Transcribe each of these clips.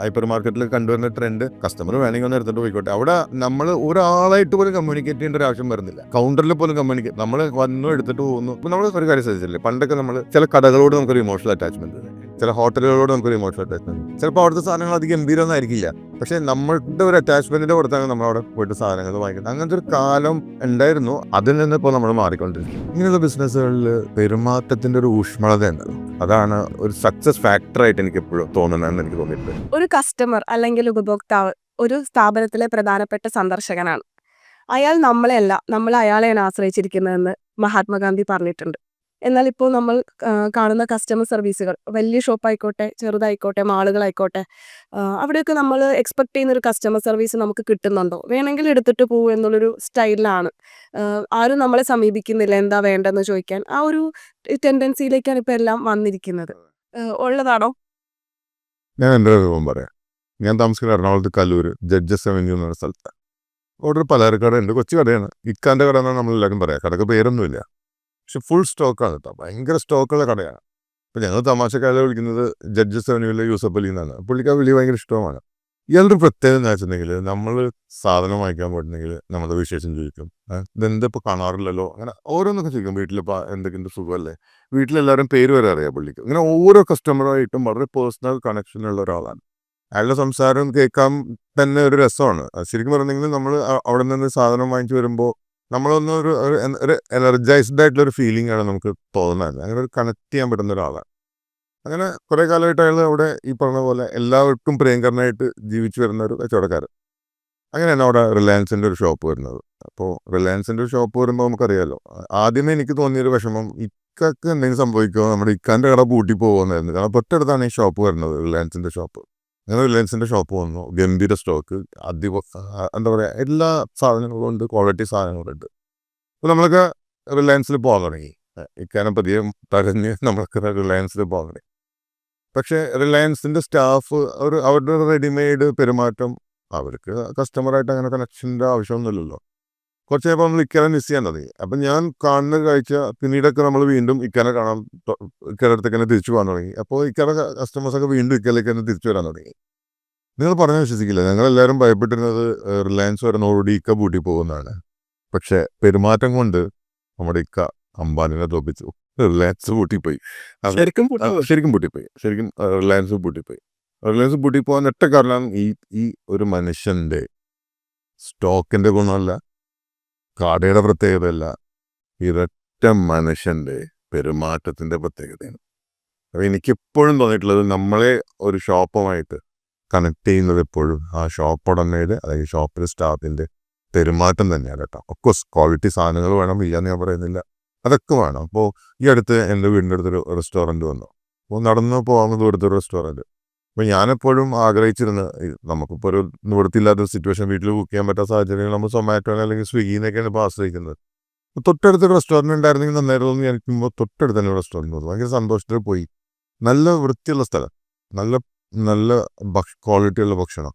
Hyper മാർക്കറ്റിൽ കണ്ടുവരുന്ന trend customer വേണമെങ്കിൽ ഒന്ന് എടുത്തിട്ട് പോയിക്കോട്ടെ. അവിടെ നമ്മൾ ഒരാളായിട്ട് പോലും കമ്മ്യൂണിക്കേറ്റ് ചെയ്യേണ്ട ഒരു ആവശ്യം വരുന്നില്ല. കൗണ്ടറിൽ പോലും കമ്മ്യൂണിക്കേറ്റ് നമ്മൾ വന്നു എടുത്തിട്ട് പോകുന്നു. നമ്മൾ ഒരു കാര്യം ശ്രദ്ധിച്ചില്ലേ പണ്ടൊക്കെ നമ്മൾ ചില കടകളോട് നമുക്കൊരു ഇമോഷണൽ അറ്റാച്ച്മെന്റ് ചില ഹോട്ടലുകളോട് നമുക്കൊരു ഇമോഷണൽ അറ്റാച്ച്മെന്റ് ചിലപ്പോൾ അവിടുത്തെ സാധനങ്ങൾ അധികം ഗംഭീരമൊന്നും ആയിരിക്കില്ല. പക്ഷെ നമ്മളുടെ ഒരു അറ്റാച്ച്മെന്റിന്റെ പുറത്താണ് നമ്മൾ അവിടെ പോയിട്ട് സാധനങ്ങൾ വാങ്ങിക്കുന്നത്. അങ്ങനത്തെ ഒരു കാലം ഉണ്ടായിരുന്നു. അതിൽ നിന്ന് ഇപ്പോൾ നമ്മൾ മാറിക്കൊണ്ടിരിക്കും ഇങ്ങനെയുള്ള ബിസിനസ്സുകളിൽ പെരുമാറ്റത്തിന്റെ ഒരു ഊഷ്മളത ഉണ്ടല്ലോ അതാണ് ഒരു സക്സസ് ഫാക്ടറായിട്ട് എനിക്ക് എപ്പോഴും തോന്നുന്നതെന്ന് എനിക്ക് തോന്നിയിട്ടുണ്ട്. ഒരു കസ്റ്റമർ അല്ലെങ്കിൽ ഉപഭോക്താവ് ഒരു സ്ഥാപനത്തിലെ പ്രധാനപ്പെട്ട സന്ദർശകനാണ്. അയാൾ നമ്മളെയല്ല നമ്മൾ അയാളെയാണ് ആശ്രയിച്ചിരിക്കുന്നതെന്ന് മഹാത്മാഗാന്ധി പറഞ്ഞിട്ടുണ്ട്. എന്നാൽ ഇപ്പോൾ നമ്മൾ കാണുന്ന കസ്റ്റമർ സർവീസുകൾ വലിയ ഷോപ്പായിക്കോട്ടെ ചെറുതായിക്കോട്ടെ മാളുകളായിക്കോട്ടെ അവിടെയൊക്കെ നമ്മൾ എക്സ്പെക്ട് ചെയ്യുന്ന ഒരു കസ്റ്റമർ സർവീസ് നമുക്ക് കിട്ടുന്നുണ്ടോ? വേണമെങ്കിൽ എടുത്തിട്ട് പോകും എന്നുള്ളൊരു സ്റ്റൈലിലാണ്. ആരും നമ്മളെ സമീപിക്കുന്നില്ല എന്താ വേണ്ടതെന്ന് ചോദിക്കാൻ. ആ ഒരു ടെൻഡൻസിയിലേക്കാണ് ഇപ്പോൾ എല്ലാം വന്നിരിക്കുന്നത്. ഉള്ളതാണോ? ഞാൻ എന്റെ അനുഭവം പറയാം. ഞാൻ താമസിക്കുന്ന എറണാകുളത്ത് കല്ലൂർ ജഡ്ജസ് അവന്യൂ എന്നുള്ള പറഞ്ഞ സ്ഥലത്താണ് അവിടെ ഒരു പലചരക്ക് ഉണ്ട് കൊച്ചു കടയാണ്. ഇക്കാന്റെ കട എന്നാണ് നമ്മളെല്ലാവരും പറയാം. കടക്ക് പേരൊന്നുമില്ല. പക്ഷെ ഫുൾ സ്റ്റോക്കാണ് കേട്ടോ. ഭയങ്കര സ്റ്റോക്കുള്ള കടയാണ്. അപ്പം ഞങ്ങൾ തമാശക്കാരെ വിളിക്കുന്നത് ജഡ്ജസ് അവന്യൂലെ യൂസഫ് അലി എന്നാണ്. പുള്ളിക്ക് ആ വിളി ഭയങ്കര ഇഷ്ടമാണ്. ഇയാളുടെ പ്രത്യേകത എന്ന് വെച്ചിട്ടുണ്ടെങ്കിൽ നമ്മൾ സാധനം വാങ്ങിക്കാൻ പോയിട്ടുണ്ടെങ്കിൽ നമ്മുടെ വിശേഷം ചോദിക്കും. ഏഹ്, ഇതെന്താ ഇപ്പോൾ കാണാറില്ലല്ലോ? അങ്ങനെ ഓരോന്നൊക്കെ ചോദിക്കും. വീട്ടിലിപ്പോൾ എന്തൊക്കെയുണ്ട് സുഖമല്ലേ? വീട്ടിലെല്ലാവരും പേര് വരെ അറിയാം പുള്ളിക്ക്. അങ്ങനെ ഓരോ കസ്റ്റമറുമായിട്ടും വളരെ പേഴ്സണൽ കണക്ഷൻ ഉള്ള ഒരാളാണ്. അയാളുടെ സംസാരം കേൾക്കാൻ തന്നെ ഒരു രസമാണ്. ശരിക്കും പറഞ്ഞെങ്കിൽ നമ്മൾ അവിടെ നിന്ന് സാധനം വാങ്ങിച്ചു വരുമ്പോൾ നമ്മളൊന്ന് ഒരു ഒരു എനർജൈസ്ഡ് ആയിട്ടുള്ള ഒരു ഫീലിംഗ് ആണ് നമുക്ക് തോന്നുന്നത്. അങ്ങനെ ഒരു കണക്ട് ചെയ്യാൻ പറ്റുന്ന ഒരാളാണ്. അങ്ങനെ കുറെ കാലമായിട്ട് അയാൾ അവിടെ ഈ പറഞ്ഞ പോലെ എല്ലാവർക്കും പ്രിയങ്കരനായിട്ട് ജീവിച്ചു വരുന്ന ഒരു കച്ചവടക്കാരൻ. അങ്ങനെയാണ് അവിടെ റിലയൻസിന്റെ ഒരു ഷോപ്പ് വരുന്നത്. അപ്പോൾ റിലയൻസിന്റെ ഒരു ഷോപ്പ് വരുമ്പോൾ നമുക്കറിയാമല്ലോ ആദ്യമേ എനിക്ക് തോന്നിയൊരു വിഷമം ഇക്കക്ക് എന്തെങ്കിലും സംഭവിക്കുമോ നമ്മുടെ ഇക്കാന്റെ കട പൂട്ടി പോകുമെന്നായിരുന്നു കാരണം തൊട്ടടുത്താണ് ഈ ഷോപ്പ് വരുന്നത് റിലയൻസിന്റെ ഷോപ്പ് അങ്ങനെ റിലയൻസിന്റെ ഷോപ്പ് വന്നു. ഗംഭീര സ്റ്റോക്ക് അധിക എന്താ പറയുക എല്ലാ സാധനങ്ങളും ഉണ്ട് ക്വാളിറ്റി സാധനങ്ങളുണ്ട് അപ്പോൾ നമ്മളൊക്കെ റിലയൻസിൽ പോകാൻ തുടങ്ങി. ഇക്കാനം പതിയെ തകഞ്ഞ് നമ്മളൊക്കെ റിലയൻസിൽ പോകാൻ തുടങ്ങി. പക്ഷേ റിലയൻസിന്റെ സ്റ്റാഫ് അവർ അവരുടെ റെഡിമെയ്ഡ് പെരുമാറ്റം അവർക്ക് കസ്റ്റമറായിട്ട് അങ്ങനെ കണക്ഷന്റെ ആവശ്യമൊന്നുമില്ലല്ലോ. കുറച്ച് കഴിയുമ്പോൾ നമ്മൾ ഇക്കര മിസ് ചെയ്യാൻ തുടങ്ങി. അപ്പം ഞാൻ കാണുന്ന കാഴ്ച പിന്നീടൊക്കെ നമ്മൾ വീണ്ടും ഇക്കര കാണാൻ ഇക്കര അടുത്തേക്ക് തന്നെ തിരിച്ചു പോകാൻ തുടങ്ങി. അപ്പോൾ ഇക്കാടെ കസ്റ്റമേഴ്സൊക്കെ വീണ്ടും ഇക്കലേക്ക് തന്നെ തിരിച്ചു വരാൻ തുടങ്ങി. നിങ്ങൾ പറഞ്ഞാൽ വിശ്വസിക്കില്ല. ഞങ്ങളെല്ലാവരും ഭയപ്പെട്ടിരുന്നത് റിലയൻസ് വരുന്നതോടുകൂടി ഇക്ക പൂട്ടി പോകുന്നതാണ്. പക്ഷേ പെരുമാറ്റം കൊണ്ട് നമ്മുടെ ഇക്ക അംബാനിനെ തോപ്പിച്ചു. റിലയൻസ് പൂട്ടിപ്പോയി. ശരിക്കും ശരിക്കും പൂട്ടിപ്പോയി. ശരിക്കും റിലയൻസ് പൂട്ടിപ്പോയി. റിലയൻസ് പൂട്ടിപ്പോകാൻ ഒറ്റ കാരണം ഈ ഈ ഒരു മനുഷ്യന്റെ സ്റ്റോക്കിന്റെ ഗുണമല്ല കടയുടെ പ്രത്യേകതയല്ല ഇരട്ട മനുഷ്യന്റെ പെരുമാറ്റത്തിന്റെ പ്രത്യേകതയാണ്. അപ്പൊ എനിക്കെപ്പോഴും തോന്നിയിട്ടുള്ളത് നമ്മളെ ഒരു ഷോപ്പുമായിട്ട് കണക്ട് ചെയ്യുന്നത് എപ്പോഴും ആ ഷോപ്പ് ഉടമയുടെ അല്ലെങ്കിൽ ഷോപ്പിലെ സ്റ്റാഫിന്റെ പെരുമാറ്റം തന്നെയാണ് കേട്ടോ. ഒക്കോസ് ക്വാളിറ്റി സാധനങ്ങൾ വേണം ഇല്ലാന്ന് ഞാൻ പറയുന്നില്ല. അതൊക്കെ വേണം. അപ്പോൾ ഈ അടുത്ത് എന്റെ വീടിന്റെ അടുത്തൊരു റെസ്റ്റോറന്റ് വന്നു. അപ്പോൾ നടന്ന് പോകുന്ന ദൂരത്തൊരു റെസ്റ്റോറന്റ് അപ്പോൾ ഞാനെപ്പോഴും ആഗ്രഹിച്ചിരുന്നത് നമുക്കിപ്പോൾ ഒരു നിവൃത്തിയില്ലാത്ത സിറ്റുവേഷൻ വീട്ടിൽ കുക്ക് ചെയ്യാൻ പറ്റാത്ത സാഹചര്യങ്ങൾ നമ്മൾ സൊമാറ്റോനെ അല്ലെങ്കിൽ സ്വിഗ്ഗിന്നൊക്കെയാണ് ഇപ്പോൾ ആശ്രയിക്കുന്നത്. തൊട്ടടുത്ത റെസ്റ്റോറന്റ് ഉണ്ടായിരുന്നെങ്കിൽ നന്നായിരുന്നു എന്ന് വിചാരിക്കുമ്പോൾ തൊട്ടടുത്ത് തന്നെ റെസ്റ്റോറന്റ് വന്നു ഭയങ്കര സന്തോഷത്തിൽ പോയി. നല്ല വൃത്തിയുള്ള സ്ഥലം. നല്ല നല്ല ഭക്ഷ ക്വാളിറ്റിയുള്ള ഭക്ഷണം.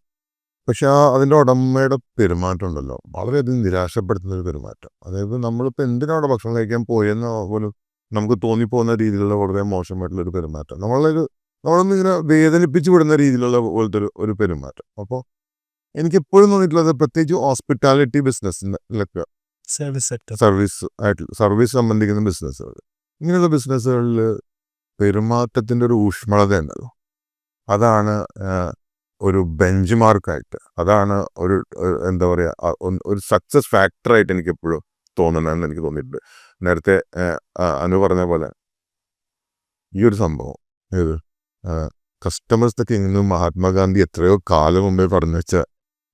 പക്ഷെ ആ അതിന്റെ ഉടമയുടെ പെരുമാറ്റം ഉണ്ടല്ലോ. വളരെയധികം നിരാശപ്പെടുത്തുന്ന ഒരു പെരുമാറ്റം. അതായത് നമ്മളിപ്പോൾ എന്തിനാണ് ഭക്ഷണം കഴിക്കാൻ പോയെന്ന് പോലും നമുക്ക് തോന്നിപ്പോകുന്ന രീതിയിലുള്ള വളരെ മോശമായിട്ടുള്ളൊരു പെരുമാറ്റം. നമ്മളൊരു നമ്മളൊന്നും ഇങ്ങനെ വേദനിപ്പിച്ചു വിടുന്ന രീതിയിലുള്ള പോലത്തെ ഒരു ഒരു പെരുമാറ്റം. അപ്പോൾ എനിക്ക് എപ്പോഴും തോന്നിയിട്ടുള്ളത് പ്രത്യേകിച്ച് ഹോസ്പിറ്റാലിറ്റി ബിസിനസ്സിലൊക്കെ സർവീസ് സെക്ടർ സർവീസ് ആയിട്ട് സർവീസ് സംബന്ധിക്കുന്ന ബിസിനസ്സുകൾ ഇങ്ങനെയുള്ള ബിസിനസ്സുകളിൽ പെരുമാറ്റത്തിന്റെ ഒരു ഊഷ്മളത ഉണ്ടല്ലോ. അതാണ് ഒരു ബെഞ്ച് മാർക്കായിട്ട് അതാണ് ഒരു എന്താ പറയുക ഒരു സക്സസ് ഫാക്ടറായിട്ട് എനിക്ക് എപ്പോഴും തോന്നണമെന്ന് എനിക്ക് തോന്നിയിട്ടുണ്ട്. നേരത്തെ അനു പറഞ്ഞ പോലെ ഈ ഒരു സംഭവം. ഏത്? കസ്റ്റമേഴ്സ് കിങ് മഹാത്മാഗാന്ധി എത്രയോ കാലം മുമ്പേ പറഞ്ഞു വെച്ച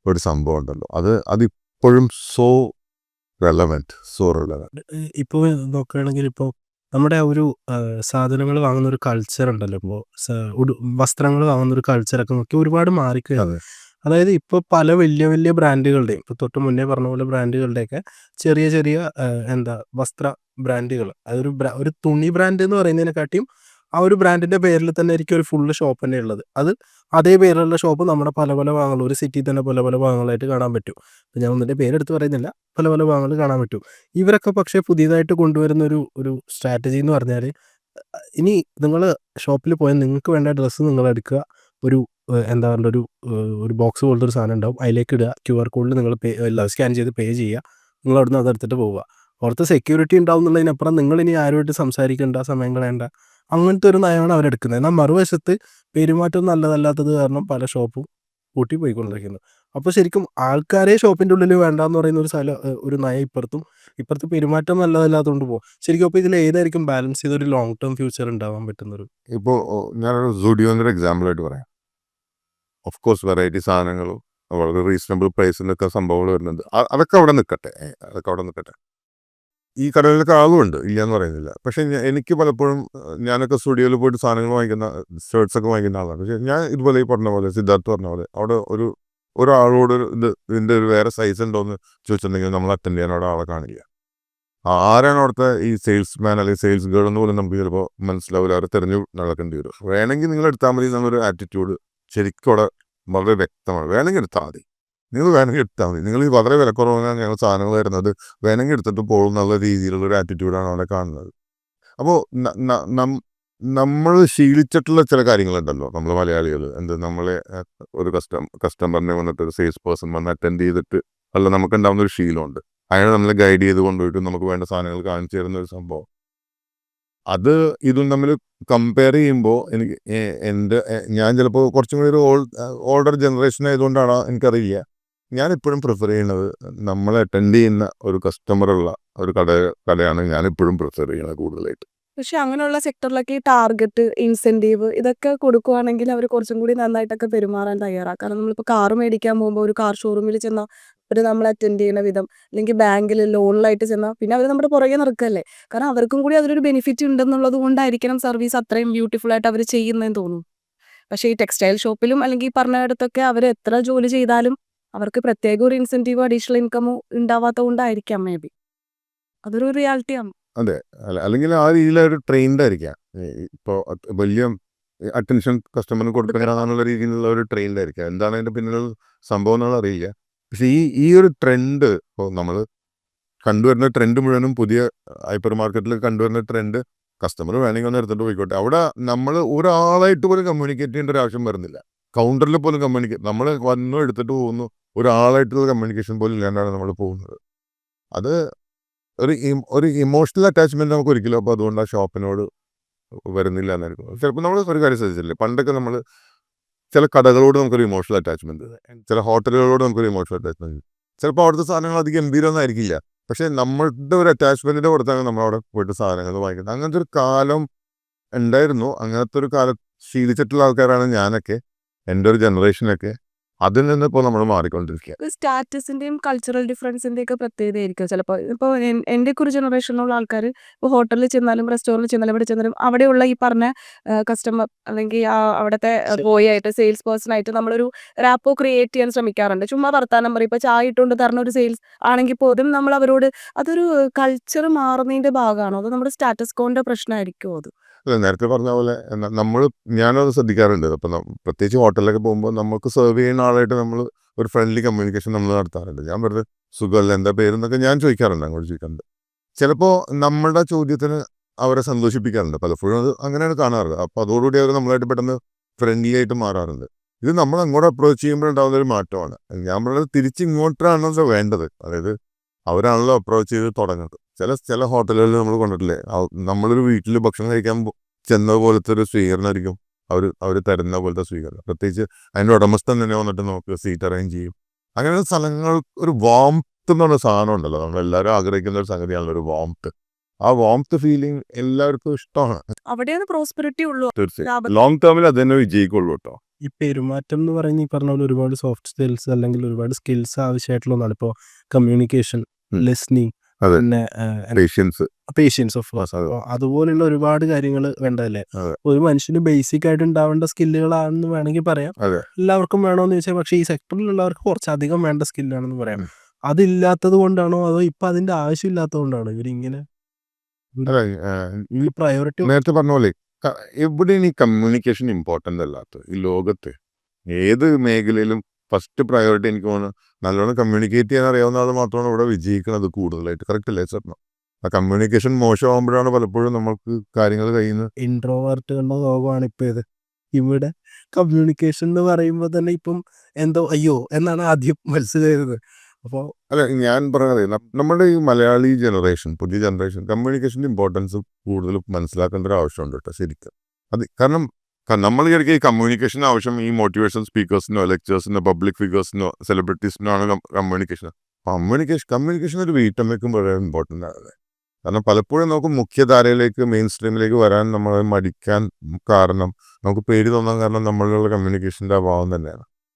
ഒരു സംഭവം ഉണ്ടല്ലോ. അത് അതിപ്പോഴും സോ റെലവെന്റ് സോ റെലവെന്റ് ഇപ്പോൾ നോക്കുകയാണെങ്കിൽ ഇപ്പോൾ നമ്മുടെ ഒരു സാധനങ്ങൾ വാങ്ങുന്ന ഒരു കൾച്ചർ ഉണ്ടല്ലോ ഇപ്പോൾ വസ്ത്രങ്ങൾ വാങ്ങുന്ന ഒരു കൾച്ചറൊക്കെ നോക്കി ഒരുപാട് മാറിക്കുകയാണ് അതെ. അതായത് ഇപ്പോൾ പല വലിയ വലിയ ബ്രാൻഡുകളുടെയും ഇപ്പോൾ തൊട്ട് മുന്നേ പറഞ്ഞ പോലെ ബ്രാൻഡുകളുടെയൊക്കെ ചെറിയ ചെറിയ എന്താ വസ്ത്ര ബ്രാൻഡുകൾ. അതൊരു ഒരു തുണി ബ്രാൻഡ് എന്ന് പറയുന്നതിനെക്കാട്ടിയും ആ ഒരു ബ്രാൻഡിന്റെ പേരിൽ തന്നെ ആയിരിക്കും ഒരു ഫുള്ള് ഷോപ്പ് തന്നെ ഉള്ളത്. അത് അതേ പേരിലുള്ള ഷോപ്പ് നമ്മുടെ പല പല ഭാഗങ്ങൾ സിറ്റിയിൽ തന്നെ പല പല ഭാഗങ്ങളായിട്ട് കാണാൻ പറ്റും. ഞാൻ ഒന്നിന്റെ പേരെടുത്ത് പറയുന്നില്ല. പല പല ഭാഗങ്ങൾ കാണാൻ പറ്റും. ഇവരൊക്കെ പക്ഷേ പുതിയതായിട്ട് കൊണ്ടുവരുന്ന ഒരു ഒരു സ്ട്രാറ്റജി എന്ന് പറഞ്ഞാൽ ഇനി നിങ്ങൾ ഷോപ്പിൽ പോയാൽ നിങ്ങൾക്ക് വേണ്ട ഡ്രസ്സ് നിങ്ങൾ എടുക്കുക. ഒരു എന്താ പറയുക ഒരു ഒരു ബോക്സ് പോലത്തെ ഒരു സാധനം ഉണ്ടാവും. അതിലേക്ക് ഇടുക. ക്യു ആർ കോഡിൽ നിങ്ങൾ പേ സ്കാൻ ചെയ്ത് പേ ചെയ്യുക. നിങ്ങൾ അവിടുന്ന് അതെടുത്തിട്ട് പോവുക. പുറത്ത് സെക്യൂരിറ്റി ഉണ്ടാവും എന്നുള്ളതിനപ്പുറം നിങ്ങൾ ഇനി ആരുമായിട്ട് സംസാരിക്കേണ്ട സമയം കളയണ്ട. അങ്ങനത്തെ ഒരു നയമാണ് അവരെടുക്കുന്നത് എന്നാൽ മറുവശത്ത് പെരുമാറ്റം നല്ലതല്ലാത്തത് കാരണം പല ഷോപ്പും പൂട്ടി പോയിക്കൊണ്ടിരിക്കുന്നു അപ്പോൾ ശരിക്കും ആൾക്കാരെ ഷോപ്പിന്റെ ഉള്ളിൽ വേണ്ട എന്ന് പറയുന്ന ഒരു സ്ഥലം ഒരു നയം ഇപ്പുറത്തും ഇപ്പുറത്ത് പെരുമാറ്റം നല്ലതല്ലാത്തതുകൊണ്ട് പോകും ശരിക്കും അപ്പോൾ ഇതിൽ ഏതായിരിക്കും ബാലൻസ് ചെയ്തൊരു ലോങ് ടേം ഫ്യൂച്ചർ ഉണ്ടാവാൻ പറ്റുന്നൊരു? ഇപ്പോൾ ഞാനൊരു സുഡിയോന്റെ ഒരു എക്സാമ്പിളായിട്ട് പറയാം. ഓഫ് കോഴ്സ് വെറൈറ്റി സാധനങ്ങളും വളരെ റീസണബിൾ പ്രൈസിലൊക്കെ സംഭവങ്ങൾ വരുന്നുണ്ട്. അതൊക്കെ അവിടെ നിൽക്കട്ടെ. അതൊക്കെ അവിടെ നിൽക്കട്ടെ. ഈ കടകളിലൊക്കെ ആളുമുണ്ട് ഇല്ല എന്ന് പറയുന്നില്ല. പക്ഷെ എനിക്ക് പലപ്പോഴും ഞാനൊക്കെ സ്റ്റുഡിയോയിൽ പോയിട്ട് സാധനങ്ങൾ വാങ്ങിക്കുന്ന ഷർട്ട്സ് ഒക്കെ വാങ്ങിക്കുന്ന ആളാണ്. പക്ഷെ ഞാൻ ഇതുപോലെ ഈ പറഞ്ഞ പോലെ സിദ്ധാർത്ഥ് പറഞ്ഞ പോലെ അവിടെ ഒരു ഒരാളോട് ഒരു ഇത് ഇതിന്റെ ഒരു വേറെ സൈസ് ഉണ്ടോ എന്ന് ചോദിച്ചിട്ടുണ്ടെങ്കിൽ നമ്മൾ അറ്റൻഡ് ചെയ്യാൻ അവിടെ ആളെ കാണില്ല ആരാണ് അവിടുത്തെ ഈ സെയിൽസ്മാൻ അല്ലെങ്കിൽ സെയിൽസ് ഗേൾ എന്ന് പോലും നമുക്ക് ചിലപ്പോൾ മനസ്സിലാവില്ല. അവരെ തിരഞ്ഞു നടക്കേണ്ടി വരും. വേണമെങ്കിൽ നിങ്ങൾ എടുത്താൽ മതി എന്നൊരു ആറ്റിറ്റ്യൂഡ് ശരിക്കും അവിടെ വളരെ വ്യക്തമാണ്. വേണമെങ്കിൽ എടുത്താൽ മതി. നിങ്ങൾ വേണമെങ്കിൽ എടുത്താൽ മതി. നിങ്ങൾ ഈ വളരെ വിലക്കുറവാണ് ഞങ്ങൾ സാധനങ്ങൾ തരുന്നത് വേണമെങ്കിൽ എടുത്തിട്ട് പോകും എന്നുള്ള രീതിയിലുള്ള ഒരു ആറ്റിറ്റ്യൂഡാണ് അവിടെ കാണുന്നത്. അപ്പോൾ നമ്മൾ ശീലിച്ചിട്ടുള്ള ചില കാര്യങ്ങളുണ്ടല്ലോ നമ്മൾ മലയാളികൾ എന്ത് നമ്മളെ ഒരു കസ്റ്റം കസ്റ്റമറിനെ വന്നിട്ട് ഒരു സെയിൽസ് പേഴ്സൺ വന്ന് അറ്റൻഡ് ചെയ്തിട്ട് അല്ല നമുക്ക് ഉണ്ടാകുന്ന ഒരു ശീലമുണ്ട്. അയാൾ നമ്മളെ ഗൈഡ് ചെയ്ത് കൊണ്ടുപോയിട്ട് നമുക്ക് വേണ്ട സാധനങ്ങൾ കാണിച്ചു തരുന്ന ഒരു സംഭവം. അത് ഇതും തമ്മിൽ കമ്പയർ ചെയ്യുമ്പോൾ എനിക്ക് എന്റെ ഞാൻ ചിലപ്പോൾ കുറച്ചും കൂടി ഒരു ഓൾഡ് ഓൾഡർ ജനറേഷൻ ആയതുകൊണ്ടാണ് എനിക്കറിയില്ല. ഞാൻ ഇപ്പോഴും പ്രിഫർ ചെയ്യുന്നത് നമ്മളെ അറ്റൻഡ് ചെയ്യുന്ന ഒരു കസ്റ്റമറുള്ള ഒരു കട കടയാണ് ഞാൻ എപ്പോഴും പ്രിഫർ ചെയ്യുന്നത് കൂടുതലായിട്ട്. പക്ഷെ അങ്ങനെയുള്ള സെക്ടറിലൊക്കെ ഈ ടാർഗറ്റ് ഇൻസെന്റീവ് ഇതൊക്കെ കൊടുക്കുവാണെങ്കിൽ അവർ കുറച്ചും കൂടി നന്നായിട്ടൊക്കെ പെരുമാറാൻ തയ്യാറാണ് കാരണം നമ്മളിപ്പോൾ കാർ മേടിക്കാൻ പോകുമ്പോൾ ഒരു കാർ ഷോറൂമിൽ ചെന്നാൽ അവർ നമ്മൾ അറ്റൻഡ് ചെയ്യുന്ന വിധം അല്ലെങ്കിൽ ബാങ്കിൽ ലോണിലായിട്ട് ചെന്നാൽ പിന്നെ അവർ നമ്മുടെ പുറകെ നിൽക്കല്ലേ കാരണം അവർക്കും കൂടി അതിലൊരു ബെനിഫിറ്റ് ഉണ്ടെന്നുള്ളത് കൊണ്ടായിരിക്കണം സർവീസ് അത്രയും ബ്യൂട്ടിഫുൾ ആയിട്ട് അവർ ചെയ്യുന്നതെന്ന് തോന്നുന്നു. പക്ഷേ ഈ ടെക്സ്റ്റൈൽ ഷോപ്പിലും അല്ലെങ്കിൽ ഈ പറഞ്ഞിടത്തൊക്കെ അവർ എത്ര ജോലി ചെയ്താലും അവർക്ക് പ്രത്യേക ഒരു ഇൻസെന്റീവോ അഡീഷണൽ ഇൻകമോ ഉണ്ടാവാത്തത് കൊണ്ടായിരിക്കാം മേ ബി അതൊരു റിയാലിറ്റിയാണ് അതെ. അല്ലെങ്കിൽ ആ രീതിയിലൊരു ട്രെയിൻഡ് ആയിരിക്കാം. ഇപ്പോൾ വലിയ അറ്റൻഷൻ കസ്റ്റമറിന് കൊടുക്കാനുള്ള രീതിയിലുള്ള ഒരു ട്രെയിൻഡ് ആയിരിക്കാം. എന്താണ് അതിന്റെ പിന്നിലുള്ള സംഭവം എന്നുള്ള അറിയില്ല. പക്ഷെ ഈ ഈ ഒരു ട്രെൻഡ് ഇപ്പോൾ നമ്മൾ കണ്ടുവരുന്ന ട്രെൻഡ് മുഴുവനും പുതിയ ഹൈപ്പർ മാർക്കറ്റിൽ കണ്ടുവരുന്ന ട്രെൻഡ് കസ്റ്റമർ വേണമെങ്കിൽ ഒന്ന് എടുത്തിട്ട് പോയിക്കോട്ടെ. അവിടെ നമ്മൾ ഒരാളായിട്ട് പോലും കമ്മ്യൂണിക്കേറ്റ് ചെയ്യേണ്ട ഒരു ആവശ്യം വരുന്നില്ല. കൗണ്ടറിൽ പോലും കമ്മ്യൂണിക്കേറ്റ് നമ്മൾ വന്നു എടുത്തിട്ട് പോകുന്നു. ഒരാളായിട്ടുള്ള കമ്മ്യൂണിക്കേഷൻ പോലും ഇല്ലാണ്ടാണ് നമ്മൾ പോകുന്നത്. അത് ഒരു ഒരു ഇമോഷണൽ അറ്റാച്ച്മെന്റ് നമുക്ക് ഒരിക്കലും അപ്പോൾ അതുകൊണ്ട് ആ ഷോപ്പിനോട് വരുന്നില്ല എന്നായിരിക്കും ചിലപ്പോൾ നമ്മൾ ഒരു കാര്യം ശ്രദ്ധിച്ചില്ലേ പണ്ടൊക്കെ നമ്മൾ ചില കടകളോട് നമുക്കൊരു ഇമോഷണൽ അറ്റാച്ച്മെന്റ് ചില ഹോട്ടലുകളോട് നമുക്കൊരു ഇമോഷണൽ അറ്റാച്ച്മെന്റ് ചിലപ്പോൾ അവിടുത്തെ സാധനങ്ങൾ അധികം ഗംഭീരമൊന്നും ആയിരിക്കില്ല. പക്ഷേ നമ്മളുടെ ഒരു അറ്റാച്ച്മെന്റിന്റെ പുറത്താണ് നമ്മൾ അവിടെ പോയിട്ട് സാധനങ്ങൾ വാങ്ങിക്കുന്നത്. അങ്ങനത്തെ ഒരു കാലം ഉണ്ടായിരുന്നു. അങ്ങനത്തെ ഒരു കാലം ശീലിച്ചിട്ടുള്ള ആൾക്കാരാണ് ഞാനൊക്കെ. എന്റെ ഒരു ജനറേഷനൊക്കെ അതിൽ നിന്ന് ഇപ്പോൾ നമ്മൾ മാറിക്കൊണ്ടിരിക്കുക സ്റ്റാറ്റസിന്റെയും കൾച്ചറൽ ഡിഫറൻസിന്റെ ഒക്കെ പ്രത്യേകത ആയിരിക്കും ചിലപ്പോൾ ഇപ്പോൾ എന്റെ ഒരു ജനറേഷനിലുള്ള ആൾക്കാർ ഇപ്പോൾ ഹോട്ടലിൽ ചെന്നാലും റെസ്റ്റോറന്റിൽ ചെന്നാലും എവിടെ ചെന്നാലും അവിടെയുള്ള ഈ പറഞ്ഞ കസ്റ്റമർ അല്ലെങ്കിൽ ആ അവിടുത്തെ ബോയ് ആയിട്ട് സെയിൽസ് പേഴ്സൺ ആയിട്ട് നമ്മളൊരു റാപ്പോ ക്രിയേറ്റ് ചെയ്യാൻ ശ്രമിക്കാറുണ്ട്. ചുമ്മാ വർത്താനം പറയും. ഇപ്പോൾ ചായ ഇട്ടുകൊണ്ട് തരണ ഒരു സെയിൽസ് ആണെങ്കിൽ പോലും നമ്മൾ അവരോട് അതൊരു കൾച്ചർ മാറുന്നതിന്റെ ഭാഗമാണോ? അത് നമ്മുടെ സ്റ്റാറ്റസ് കോന്റെ പ്രശ്നമായിരിക്കുമോ അത്? അല്ല, നേരത്തെ പറഞ്ഞ പോലെ നമ്മൾ ഞാനത് ശ്രദ്ധിക്കാറുണ്ട്. അപ്പം പ്രത്യേകിച്ച് ഹോട്ടലിലൊക്കെ പോകുമ്പോൾ നമുക്ക് സെർവ് ചെയ്യുന്ന ആളായിട്ട് നമ്മൾ ഒരു ഫ്രണ്ട്ലി കമ്മ്യൂണിക്കേഷൻ നമ്മൾ നടത്താറുണ്ട്. ഞാൻ വെറുതെ സുഖമല്ല എന്താ പേരെന്നൊക്കെ ഞാൻ ചോദിക്കാറുണ്ട് അങ്ങോട്ട് ചോദിക്കാറുണ്ട്. ചിലപ്പോൾ നമ്മളുടെ ചോദ്യത്തിന് അവരെ സന്തോഷിപ്പിക്കാറുണ്ട്. പലപ്പോഴും അത് അങ്ങനെയാണ് കാണാറ്. അപ്പോൾ അതോടുകൂടി അവർ നമ്മളായിട്ട് പെട്ടെന്ന് ഫ്രണ്ട്ലി ആയിട്ട് മാറാറുണ്ട്. ഇത് നമ്മൾ അങ്ങോട്ട് അപ്രോച്ച് ചെയ്യുമ്പോൾ ഉണ്ടാകുന്ന ഒരു മാറ്റമാണ്. ഞാൻ പറഞ്ഞത് തിരിച്ച് വേണ്ടത്. അതായത് അവരാണല്ലോ അപ്രോച്ച് ചെയ്ത് തുടങ്ങുന്നത്. ചില ചില ഹോട്ടലുകളിൽ നമ്മൾ കണ്ടിട്ടില്ലേ? നമ്മളൊരു വീട്ടിൽ ഭക്ഷണം കഴിക്കാൻ ചെന്ന പോലത്തെ ഒരു സ്വീകരണമായിരിക്കും അവർ അവർ തരുന്ന പോലത്തെ സ്വീകരണം. പ്രത്യേകിച്ച് അതിന്റെ ഉടമസ്ഥൻ തന്നെ വന്നിട്ട് നമുക്ക് സീറ്റ് അറേഞ്ച് ചെയ്യും. അങ്ങനെ സ്ഥലങ്ങൾ ഒരു വാംത്ത് എന്ന് പറഞ്ഞ സാധനം ഉണ്ടല്ലോ. നമ്മൾ എല്ലാവരും ആഗ്രഹിക്കുന്ന ഒരു സംഗതിയാണല്ലോ ഒരു വാംത്ത് ആ വാംത്ത് ഫീലിംഗ് എല്ലാവർക്കും ഇഷ്ടമാണ്. അവിടെയാണ് പ്രോസ്പെരിറ്റി ഉള്ളൂ. തീർച്ചയായും. ലോങ് ടേമിൽ അത് തന്നെ വിജയിക്കുള്ളൂ കേട്ടോ. ഈ പെരുമാറ്റം എന്ന് പറയുന്ന ഈ പറഞ്ഞ പോലെ ഒരുപാട് സോഫ്റ്റ് സ്കിൽസ് അല്ലെങ്കിൽ ഒരുപാട് സ്കിൽസ് ആവശ്യമായിട്ടുള്ള ഒന്നാണ്. ഇപ്പോൾ കമ്മ്യൂണിക്കേഷൻ. ലിസ്ണിങ് പിന്നെ പേഷ്യൻസ് പേഷ്യൻസ് ഓഫ് കോഴ്സ് അതെ. അതുപോലുള്ള ഒരുപാട് കാര്യങ്ങൾ വേണ്ടതല്ലേ? ഒരു മനുഷ്യന് ബേസിക് ആയിട്ട് ഉണ്ടാവേണ്ട സ്കില്ലുകളാണെന്ന് വേണമെങ്കിൽ പറയാം. എല്ലാവർക്കും വേണോന്ന് ചോദിച്ചാൽ പക്ഷെ ഈ സെക്ടറിലുള്ളവർക്ക് കുറച്ചധികം വേണ്ട സ്കില്ലാണെന്ന് പറയാം. അതില്ലാത്തത് കൊണ്ടാണോ അതോ ഇപ്പൊ അതിന്റെ ആവശ്യമില്ലാത്തത് കൊണ്ടാണോ ഇവരിങ്ങനെ പ്രയോറിറ്റി നേരത്തെ പറഞ്ഞ പോലെ എവിടെയും എവിടെയാണ് ഈ കമ്മ്യൂണിക്കേഷൻ ഇമ്പോർട്ടന്റ് അല്ലാത്തത്. ഈ ലോകത്ത് ഏത് മേഖലയിലും ഫസ്റ്റ് പ്രയോറിറ്റി എനിക്ക് തോന്നുന്നു നല്ലോണം കമ്മ്യൂണിക്കേറ്റ് ചെയ്യാൻ അറിയാവുന്ന ആൾ മാത്രമാണ് ഇവിടെ വിജയിക്കുന്നത് കൂടുതലായിട്ട്. കറക്റ്റ് അല്ലേ സാർ ആ കമ്മ്യൂണിക്കേഷൻ മോശമാകുമ്പോഴാണ് പലപ്പോഴും നമുക്ക് കാര്യങ്ങൾ കഴിയുന്നത്. ഇൻട്രോവേർട്ടുകളുടെ ലോകമാണ് ഇപ്പൊ ഇത്. ഇവിടെ കമ്മ്യൂണിക്കേഷൻ എന്ന് പറയുമ്പോൾ തന്നെ ഇപ്പം എന്തോ അയ്യോ എന്നാണ് ആദ്യം മനസ്സിലായത്. അപ്പോൾ അല്ല ഞാൻ പറഞ്ഞത് നമ്മുടെ ഈ മലയാളി ജനറേഷൻ പുതിയ ജനറേഷൻ കമ്മ്യൂണിക്കേഷന്റെ ഇമ്പോർട്ടൻസ് കൂടുതൽ മനസ്സിലാക്കേണ്ട ഒരു ആവശ്യമുണ്ട് കേട്ടോ ശരിക്കും. അത് കാരണം നമ്മൾ ഇടയ്ക്ക് ഈ കമ്മ്യൂണിക്കേഷൻ ആവശ്യം ഈ മോട്ടിവേഷൻ സ്പീക്കേഴ്സിനോ ലെക്ചേഴ്സിനോ പബ്ലിക് ഫിഗേഴ്സിനോ സെലിബ്രിറ്റീസിനോ ആണ് കമ്മ്യൂണിക്കേഷൻ കമ്മ്യൂണിക്കേഷൻ കമ്മ്യൂണിക്കേഷൻ ഒരു വീട്ടം വീട്ടമ്മയ്ക്കും വളരെ ഇമ്പോർട്ടന്റ് ആണ്. കാരണം പലപ്പോഴും നമുക്ക് മുഖ്യധാരയിലേക്ക് മെയിൻ സ്ട്രീമിലേക്ക് വരാൻ നമ്മളെ മടിക്കാൻ കാരണം നമുക്ക് പേടി തോന്നാൻ കാരണം നമ്മളുടെ കമ്മ്യൂണിക്കേഷന്റെ അഭാവം തന്നെയാണ്.